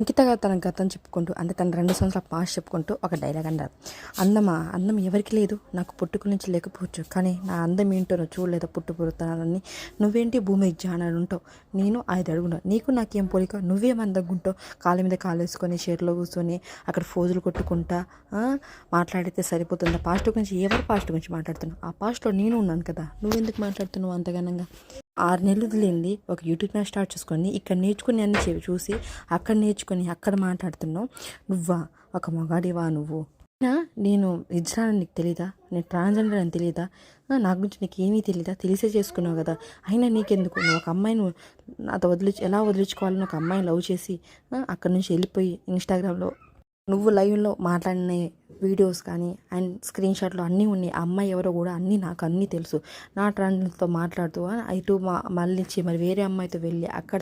అంకితగా తన గతం చెప్పుకుంటూ అంటే తన రెండు సంవత్సరాల పాస్ చెప్పుకుంటూ ఒక డైలాగ్ అన్నారు అందమా అందం ఎవరికి లేదు? నాకు పుట్టుకు నుంచి లేకపోవచ్చు. కానీ నా అందం ఏంటో నువ్వు చూడలేదు పుట్టుపురుతానని నువ్వేంటి భూమి జానాలు ఉంటావు? నేను ఐదు అడుగున్నా నీకు నాకేం పోలిక? నువ్వేం అందంగా ఉంటావు కాళ్ళ మీద కాలు వేసుకొని షేర్లో కూర్చొని అక్కడ ఫోజులు కొట్టుకుంటా మాట్లాడితే సరిపోతుంది? పాస్ట్ గురించి ఎవరు పాస్ట్ గురించి మాట్లాడుతున్నావు ఆ పాస్ట్లో నేను ఉన్నాను కదా. నువ్వెందుకు మాట్లాడుతున్నావు అంతగానంగా? ఆరు నెలలు వదిలింది ఒక యూట్యూబ్ ఛానల్ స్టార్ట్ చేసుకొని ఇక్కడ నేర్చుకుని అన్ని చెవి చూసి అక్కడ నేర్చుకొని అక్కడ మాట్లాడుతున్నావు. నువ్వా? ఒక మగాడివా నువ్వు? నేను ఇజ్రాన్ నీకు తెలీదా? నేను ట్రాన్స్జెండర్ అని తెలీదా? నా గురించి నీకు ఏమీ తెలీదా? తెలిసే చేసుకున్నావు కదా. అయినా నీకెందుకు? నువ్వు ఒక అమ్మాయిని నాతో వదిలి ఎలా వదిలించుకోవాలని ఒక అమ్మాయిని లవ్ చేసి అక్కడి నుంచి వెళ్ళిపోయి ఇన్స్టాగ్రామ్లో నువ్వు లైవ్లో మాట్లాడిన వీడియోస్ కానీ అండ్ స్క్రీన్ షాట్లు అన్నీ ఉన్నాయి. ఆ అమ్మాయి ఎవరో కూడా అన్నీ నాకు అన్నీ తెలుసు. నా ట్రాన్స్తో మాట్లాడుతూ ఇటు మా మళ్ళీ మరి వేరే అమ్మాయితో వెళ్ళి అక్కడ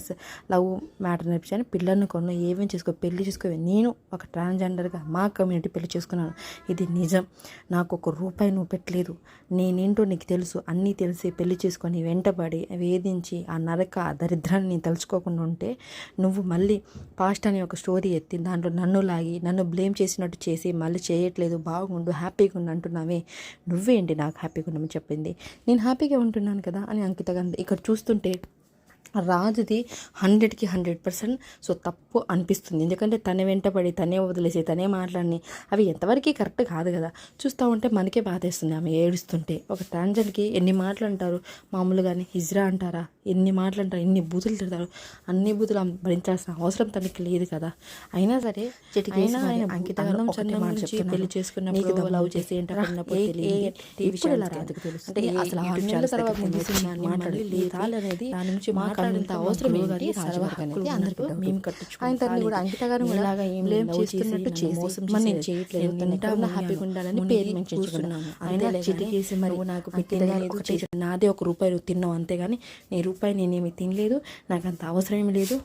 లవ్ మ్యాటర్ నేర్పించాను పిల్లల్ని కొను ఏమేమి చేసుకో పెళ్ళి చేసుకో నేను ఒక ట్రాన్స్జెండర్గా మా కమ్యూనిటీ పెళ్ళి చేసుకున్నాను. ఇది నిజం. నాకు ఒక రూపాయి నువ్వు పెట్టలేదు. నేనేంటో నీకు తెలుసు. అన్నీ తెలిసి పెళ్ళి చేసుకొని వెంటబడి వేధించి ఆ నరక ఆ దరిద్రాన్ని నేను తలుచుకోకుండా ఉంటే నువ్వు మళ్ళీ పాస్ట్ అనే ఒక స్టోరీ ఎత్తి దాంట్లో నన్ను లాగి నన్ను బ్లేమ్ చేసినట్టు చేసి మళ్ళీ చేయట్లేదు బాగుండు హ్యాపీగా ఉండు అంటున్నావే. నువ్వేంటి నాకు హ్యాపీగా ఉండమని చెప్పింది. నేను హ్యాపీగా ఉంటున్నాను కదా అని అంకిత గాంధీ ఇక్కడ చూస్తుంటే రాజుది హండ్రెడ్కి హండ్రెడ్ పర్సెంట్ సో తప్పు అనిపిస్తుంది. ఎందుకంటే తనే వెంటపడి తనే వదిలేసి తనే మాట్లాడి అవి ఎంతవరకు కరెక్ట్ కాదు కదా. చూస్తూ ఉంటే మనకే బాధేస్తుంది ఆమె ఏడుస్తుంటే. ఒక ట్రాన్జెండ్కి ఎన్ని మాటలు అంటారు? మామూలుగానే హిజ్రా అంటారా? ఎన్ని మాటలు అంటారు ఎన్ని బూతులు తిడతారు అన్ని బూతులు భరించాల్సిన అవసరం తనకి లేదు కదా. అయినా సరే అయినా ఆయన అంకిత పెళ్ళి చేసుకున్నప్పుడు లవ్ చేసి ఏంటో అన్నప్పుడు తెలియదు. ఇప్పుడు ఇలా రాదుకు తెలుసు? అంటే అసలు అనేది దాని నుంచి మాట్లాడేంత అవసరం ఏంటి? అందరికీ మేము కట్టించు ఆయన తల్లి కూడా అంకిత గారు ఇలాగా ఏం బ్లేమ్ చేస్తున్నట్టు చేసి నేను చేయట్లేదు హ్యాపీగా ఉండాలని పేరు చిటికేసి మరి నాకు పెట్టిన నాదే ఒక రూపాయి నువ్వు తిన్నావు అంతేగాని నీ రూపాయి నేనేమి తినలేదు నాకు అంత అవసరం లేదు.